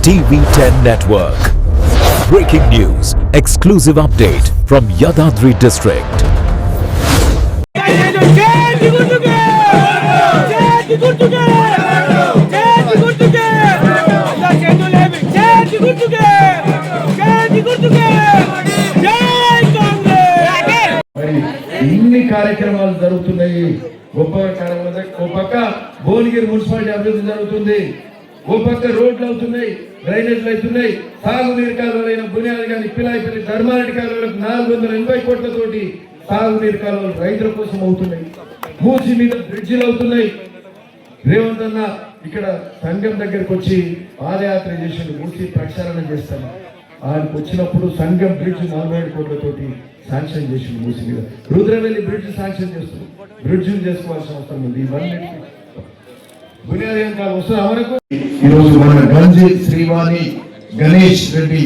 TV10 Network. Breaking news, exclusive update from Yadadri district. చేతి గుర్తుకే చేతి గుర్తుకే చేతి గుర్తుకే ఇలా చేతులేవి చేతి గుర్తుకే చేతి గుర్తుకే జై కాంగ్రెస్ మరి ఇన్ని కార్యక్రమాలు జరుగుతున్నాయి గొప్ప కార్యక్రమాలు ఓ పక్క భువనగిరి మున్సిపాలిటీ అభివృద్ధి జరుగుతుంది ఓ పక్క రోడ్లు అవుతున్నాయి డ్రైనేజ్లు అవుతున్నాయి తాగునీరు కాలువలైన బునియాది కానీ పిలాయిపల్లి ధర్మారెడ్డి కాలువలకు నాలుగు వందల ఎనభై కోట్లతోటి తాగునీరు కాలువలు రైతుల కోసం అవుతున్నాయి. మూసి మీద బ్రిడ్జిలు అవుతున్నాయి. రేవంత్ అన్న ఇక్కడ సంఘం దగ్గరకు వచ్చి పాదయాత్ర చేసి మూసి ప్రక్షాళన చేస్తాను ఆయనకు వచ్చినప్పుడు సంఘం బ్రిడ్జ్ నలభై ఏడు కోట్లతోటి శాంక్షన్ చేసి మూసి మీద. రుద్రవెల్లి బ్రిడ్జ్ శాంక్షన్ చేస్తుంది. బ్రిడ్జ్ చేసుకోవాల్సిన అవసరం ఉంది. ఇవన్నీ బునియాది అంకాలు మనకు ఈరోజు మన గంజి శ్రీవాణి గణేష్ రెడ్డి.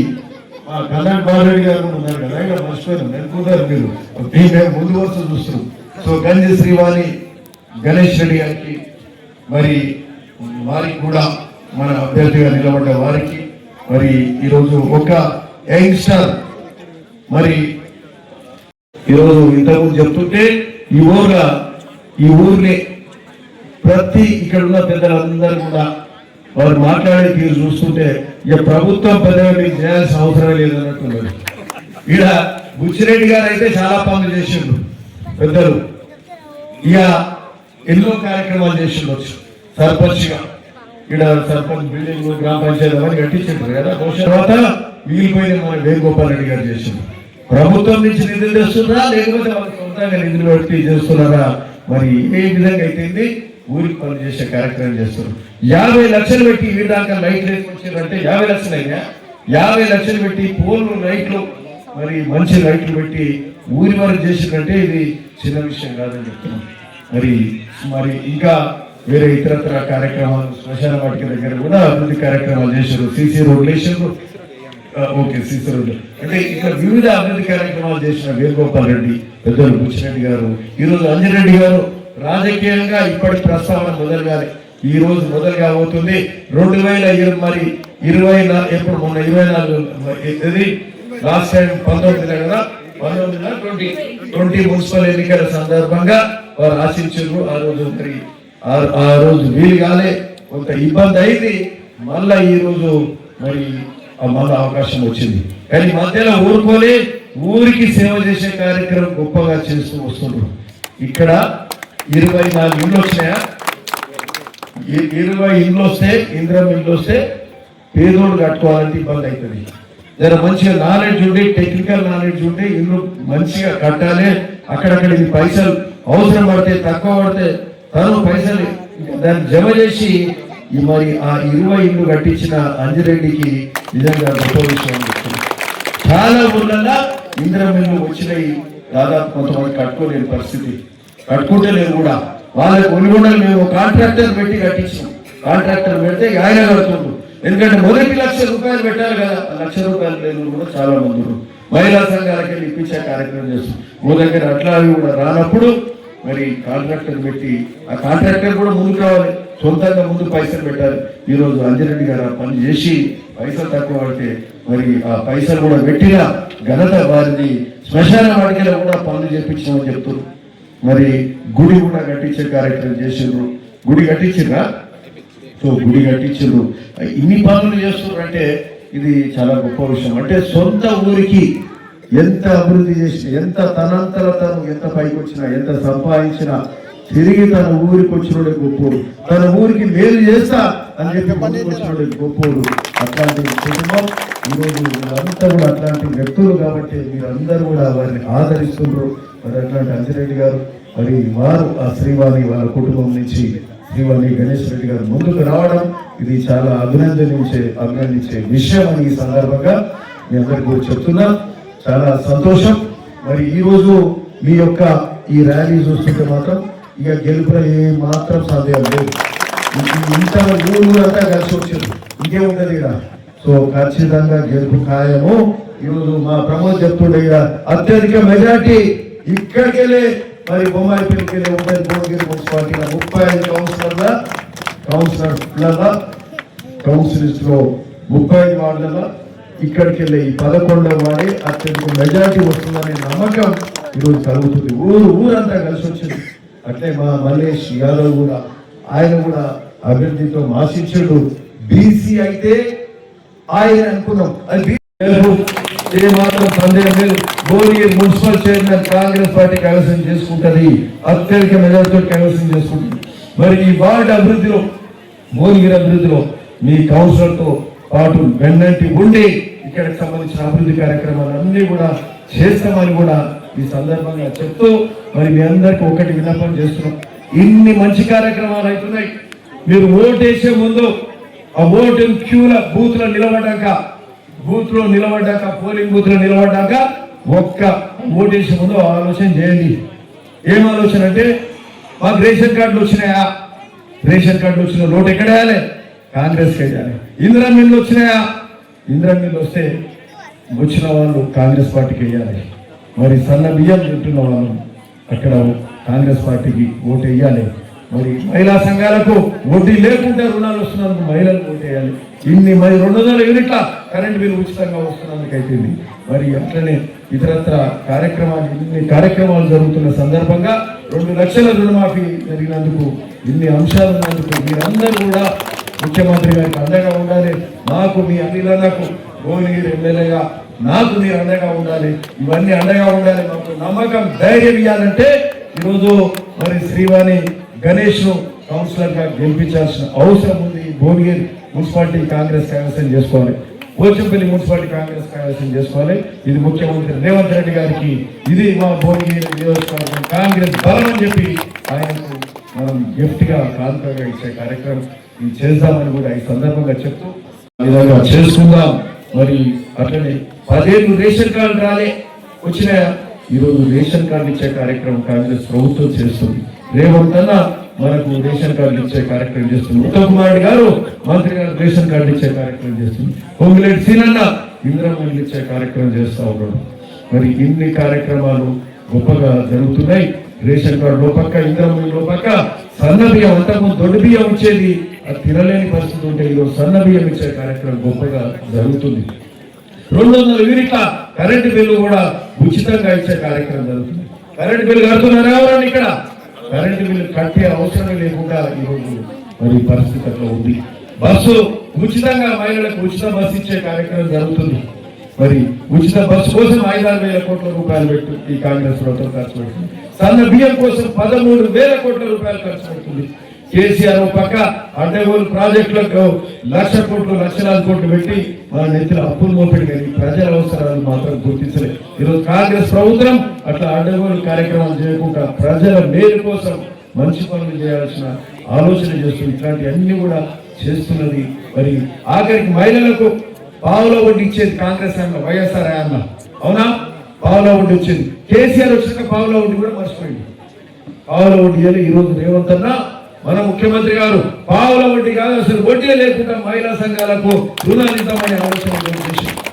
మా కళ్యాణ్ బాలరెడ్డి గారు ఉన్నారు కదా ఇక్కడ మర్చిపోయారు నేను మీరు. దీని ముందు వరుస చూస్తున్నాం. సో గంజి శ్రీవాణి గణేష్ రెడ్డి గారికి మరి వారికి కూడా మన అభ్యర్థిగా నిలబడ్డ వారికి మరి ఈరోజు ఒక యంగ్స్టర్ మరి ఈరోజు ఇంతకుముందు చెప్తుంటే ఈ ఊరుగా ఈ ఊరిని ప్రతి ఇక్కడ ఉన్న పెద్దలందరూ కూడా వారు మాట్లాడే తీరు చూస్తుంటే ఇక ప్రభుత్వం పదవి మీకు చేయాల్సిన అవసరం లేదు అన్నట్టున్నారు ఈడ బుచ్చిరెడ్డి గారు అయితే చాలా పనులు చేసిండు. పెద్దలు ఇక ఎన్నో కార్యక్రమాలు చేసిండొచ్చు సర్పంచ్గా. ఇక్కడ సర్పంచ్ బిల్డింగ్ గ్రామ పంచాయతీ అవన్నీ కట్టించారు కదా. బహుశా తర్వాత మిగిలిపోయిన మన వేణుగోపాల్ రెడ్డి గారు చేసింది ప్రభుత్వం నుంచి నిధులు తెస్తున్నారా లేకపోతే వాళ్ళకి సొంతంగా నిధులు పెట్టి చేస్తున్నారా? మరి ఏ విధంగా అయితే ఊరికి పని చేసే కార్యక్రమం చేస్తారు. యాభై లక్షలు పెట్టి ఈ దాకా లైట్లు అంటే యాభై లక్షలు అయినా? యాభై లక్షలు పెట్టి పోల్లు లైట్లు మరి మంచి లైట్లు పెట్టి ఊరి వరకు చేసినట్టే ఇది చిన్న విషయం కాదని చెప్తున్నాం. మరి మరి ఇంకా వేరే ఇతరత్ర కార్యక్రమాలు శ్మశాన వాటిక దగ్గర కూడా అభివృద్ధి కార్యక్రమాలు చేశారు సీసీ రోడ్ వేసారు ఓకే సీసీ రోడ్ అంటే ఇక్కడ వివిధ అభివృద్ధి కార్యక్రమాలు చేసిన వేణుగోపాల్ రెడ్డి పెద్దలు బుచ్చిరెడ్డి గారు ఈరోజు రోజు గారు రాజకీయంగా ఇప్పటి ప్రస్తావన మొదలుగానే ఈ రోజు మొదలు కాబోతుంది రెండు వేల ఇరవై మరి ఇరవై ఎప్పుడు మొన్న ఇరవై నాలుగు ఇది లాస్ట్ టైం పంతొమ్మిది కదా పంతొమ్మిది ట్వంటీ ట్వంటీ మున్సిపల్ ఎన్నికల సందర్భంగా వారు ఆశించారు ఆ రోజు మరి ఆ- రోజు వీలు కాలే. కొంత ఇబ్బంది అయింది. మళ్ళా ఈ రోజు మరి ఆ అవకాశం వచ్చింది. కానీ మధ్యలో ఊరుకొని ఊరికి సేవ చేసే కార్యక్రమం గొప్పగా చేస్తూ వస్తున్నారు ఇక్కడ ఇరవై నాలుగు ఇండ్లు వచ్చినాయా? ఇరవై ఇండ్లు వస్తే ఇంద్రం ఇండ్లు వస్తే పేదోడు కట్టుకోవాలంటే ఇబ్బంది అవుతుంది. జర మంచిగా నాలెడ్జ్ ఉండి టెక్నికల్ నాలెడ్జ్ ఉండి ఇల్లు మంచిగా కట్టాలి. అక్కడక్కడ ఇది పైసలు అవసరం పడితే తక్కువ పడితే తను పైసలు దాన్ని జమ చేసి మరి ఆ ఇరవై ఇల్లు కట్టించిన అంజిరెడ్డికి నిజంగా గొప్ప విషయం చాలా ఊళ్ళల్లో ఇంద్రం ఇల్లు వచ్చినాయి. దాదాపు కొంతమంది కట్టుకోలేని పరిస్థితి. కట్టుకుంటే లేదు కూడా వాళ్ళకి ఒలిగొండలు మేము కాంట్రాక్టర్ పెట్టి కట్టించాం. కాంట్రాక్టర్ పెడితే ఆయన కడుతుండ్రు. ఎందుకంటే మొదటి లక్ష రూపాయలు పెట్టాలి కదా ఆ లక్ష రూపాయలు లేదు కూడా చాలా మంది మహిళా సంఘాలకి ఇప్పించే కార్యక్రమం చేస్తాం. మా దగ్గర అట్లా అవి కూడా రానప్పుడు మరి కాంట్రాక్టర్ పెట్టి ఆ కాంట్రాక్టర్ కూడా ముందుకు రావాలి. సొంతంగా ముందు పైసలు పెట్టాలి. ఈ రోజు అంజరెడ్డి గారు పని చేసి పైసలు తక్కువ పడితే మరి ఆ పైసలు కూడా పెట్టిన ఘనత వారిని శ్మశాన వాడికలో కూడా పనులు చేపించామని చెప్తున్నారు. మరి గుడి కూడా కట్టించే కార్యక్రమం చేసిండ్రు. గుడి కట్టించిండ్రా సో గుడి కట్టించారు ఇన్ని పనులు చేస్తున్నారు అంటే ఇది చాలా గొప్ప విషయం. అంటే సొంత ఊరికి ఎంత అభివృద్ధి చేసిన ఎంత తనంతర తను ఎంత పైకి వచ్చినా ఎంత సంపాదించినా తిరిగి తన ఊరికి వచ్చినోడే గొప్పోడు. తన ఊరికి మేలు చేస్తా అని చెప్పి ముందుకు వచ్చినోడే గొప్పోడు. అట్లాంటి కుటుంబం ఈరోజు వీళ్ళంతా కూడా అట్లాంటి వ్యక్తులు కాబట్టి మీరందరూ కూడా వారిని ఆదరిస్తున్నారు మరి అట్లాంటి అంజిరెడ్డి గారు మరి వారు ఆ శ్రీవాణి వాళ్ళ కుటుంబం నుంచి శ్రీవాణి గణేష్ రెడ్డి గారు ముందుకు రావడం ఇది చాలా అభినందనించే అభినందించే విషయం అని ఈ సందర్భంగా మీ అందరికీ కూడా చెప్తున్నా. చాలా సంతోషం. మరి ఈరోజు మీ యొక్క ఈ ర్యాలీ చూస్తుంటే మాత్రం ఇక గెలుపులో ఏ మాత్రం సాధ్యం లేదు. ఇంత ఊరంతా కలిసి వచ్చారు ఇంకేముంటది ఇక్కడ సో ఖచ్చితంగా గెలుపు ఖాయము. ఈరోజు మా ప్రమోద్ చెప్తుండే ఇక అత్యధిక మెజార్టీ ఇక్కడికెళ్ళే మరి బొమ్మాయి వెళ్ళి ముప్పై భువనగిరి మున్సిపాలిటీ ముప్పై ఐదు కౌన్సిలర్ల కౌన్సిలర్ల కౌన్సిలర్స్లో ముప్పై ఐదు వార్డులలో ఇక్కడికి వెళ్ళి ఈ పదకొండవ వాడి అత్యంత మెజారిటీ వస్తుందనే నమ్మకం ఈరోజు కలుగుతుంది. ఊరు ఊరంతా కలిసి వచ్చింది అట్లే మా మల్లేష్ యాదవ్ కూడా ఆయన కూడా అభివృద్ధితో మాసించుడు బీసీ అయితే ఆయన అనుకున్నాం. అది బీ- ఏ మాత్రం సందేహం లేదు Bhuvanagiri municipal chairman Congress party కైవసం చేసుకుంటది. అత్యధిక మెజార్టీతో కైవసం చేసుకుంటుంది మరి ఈ వార్డు అభివృద్ధిలో భువనగిరి అభివృద్ధిలో మీ కౌన్సిలర్తో పాటు వెన్నంటి ఉండి ఇక్కడికి సంబంధించిన అభివృద్ధి కార్యక్రమాలన్నీ కూడా చేస్తామని కూడా ఈ సందర్భంగా చెప్తూ మరి మీ అందరికీ ఒకటి విన్నపం చేస్తున్నాం. ఇన్ని మంచి కార్యక్రమాలు అవుతున్నాయి. మీరు ఓటేసే ముందు ఆ ఓటు క్యూల బూత్లో బూత్లో నిలబడ్డాక పోలింగ్ బూత్లో నిలబడ్డాక ఒక్క ఓటేసే ముందు ఆలోచన చేయండి. ఏం ఆలోచన అంటే మాకు రేషన్ కార్డులు వచ్చినాయా? రేషన్ కార్డులు వచ్చిన లోటు ఎక్కడ వేయాలి? కాంగ్రెస్కి వేయాలి. ఇందిరా మిల్లు వచ్చినాయా? ఇందిరా మిల్లు వస్తే వచ్చిన వాళ్ళు కాంగ్రెస్ పార్టీకి వేయాలి. మరి సన్న బియ్యం తింటున్న వాళ్ళు అక్కడ కాంగ్రెస్ పార్టీకి ఓటు వేయాలి. మరి మహిళా సంఘాలకు వడ్డీ లేకుండా రుణాలు వస్తున్నందుకు మహిళలు ఓటేయాలి. ఇన్ని మరి రెండు వందల యూనిట్ల కరెంట్ బిల్లు ఉచితంగా వస్తున్నందుకు అయిపోయింది మరి అట్లనే ఇతరత్ర కార్యక్రమాలు ఇన్ని కార్యక్రమాలు జరుగుతున్న సందర్భంగా రెండు లక్షల రుణమాఫీ జరిగినందుకు ఇన్ని అంశాలు ఉన్నందుకు మీరందరూ కూడా ముఖ్యమంత్రి గారికి అండగా ఉండాలి. నాకు మీ అనిలకు భువనగిరి ఎమ్మెల్యేగా నాకు మీరు అండగా ఉండాలి. ఇవన్నీ అండగా ఉండాలి. మాకు నమ్మకం ధైర్యం ఇవ్వాలంటే ఈరోజు మరి శ్రీవాణి గణేష్ను కౌన్సిలర్గా గెలిపించాల్సిన అవసరం ఉంది. భువనగిరి మున్సిపాలిటీ కాంగ్రెస్ కైవసం చేసుకోవాలి. పోచంపల్లి మున్సిపాలిటీ కాంగ్రెస్ కైవసం చేసుకోవాలి. ఇది ముఖ్యమంత్రి రేవంత్ రెడ్డి గారికి ఇది మా భువనగిరి నియోజకవర్గం కాంగ్రెస్ బలం అని చెప్పి ఆయనకు మనం గిఫ్ట్గా కానుకగా ఇచ్చే కార్యక్రమం ఇది చేద్దామని కూడా ఈ సందర్భంగా చెప్తూ విధంగా చేసుకుందాం. మరి అట్లనే పదేళ్ళు రేషన్ కార్డు రాలే. వచ్చిన ఈరోజు రేషన్ కార్డు ఇచ్చే కార్యక్రమం కాంగ్రెస్ ప్రభుత్వం చేస్తుంది. రేవంత్ మనకు రేషన్ కార్డు ఇచ్చే కార్యక్రమం చేస్తుంది. ఉత్తమ్ కుమార్ గారు మంత్రి గారు రేషన్ కార్డు ఇచ్చే కార్యక్రమం చేస్తుంది. పొంగులేటి సీనన్న ఇంద్రమల్లి ఇచ్చే కార్యక్రమం చేస్తా ఉన్నాడు. మరి ఇన్ని కార్యక్రమాలు గొప్పగా జరుగుతున్నాయి. రేషన్ కార్డు లోపక్క ఇంద్రమల్లి లోపక్క సన్న బియ్యం దొడ్డు బియ్యం ఇచ్చేది అది తినలేని పరిస్థితి ఉంటే ఈరోజు సన్న బియ్యం ఇచ్చే కార్యక్రమం గొప్పగా జరుగుతుంది. రెండు వందల యూనిట్ల కరెంటు బిల్లు కూడా ఉచితంగా ఇచ్చే కార్యక్రమం జరుగుతుంది. కరెంటు బిల్లు కడుతున్నారా ఎవరండి ఇక్కడ? కరెంటు బిల్లు కట్టే అవసరం లేకుండా ఈరోజు మరి పరిస్థితి అట్లా ఉంది. బస్సు ఉచితంగా మహిళలకు ఉచిత బస్సు ఇచ్చే కార్యక్రమం జరుగుతుంది. మరి ఉచిత బస్సు కోసం ఐదారు వేల కోట్ల రూపాయలు పెట్టు ఈ కాంగ్రెస్ ప్రభుత్వం ఖర్చు పెడుతుంది సన్న బియ్యం కోసం పదమూడు వేల కోట్ల రూపాయలు ఖర్చు పెడుతుంది. కేసీఆర్ ఒక పక్క అడ్డగోలు ప్రాజెక్టులకు లక్ష కోట్లు లక్షలాది కోట్లు పెట్టి మన నెత్తిన అప్పులు మోపెడి కానీ ప్రజల అవసరాలు మాత్రం గుర్తించలేదు ఈరోజు కాంగ్రెస్ ప్రభుత్వం అట్లా అడ్డగోలు కార్యక్రమాలు చేయకుండా ప్రజల మేలు కోసం మంచి పనులు చేయాల్సిన ఆలోచన చేస్తుంది ఇట్లాంటి అన్ని కూడా చేస్తున్నది. మరి ఆఖరికి మహిళలకు పావులో వడ్డీ ఇచ్చేది కాంగ్రెస్ అన్న వైఎస్ఆర్ అన్న. అవునా? పావులో వడ్డీ వచ్చింది. కేసీఆర్ వచ్చినాక పావులో వడ్డీ కూడా మర్చిపోయింది. పావులో వడ్డీ ఈ ఈరోజు రేవంత్ అన్నా మన ముఖ్యమంత్రి గారు పావుల వడ్డీ కాదు అసలు వడ్డీ లేకుండా మహిళా సంఘాలకు రుణాలు ఇద్దామనే ఆలోచన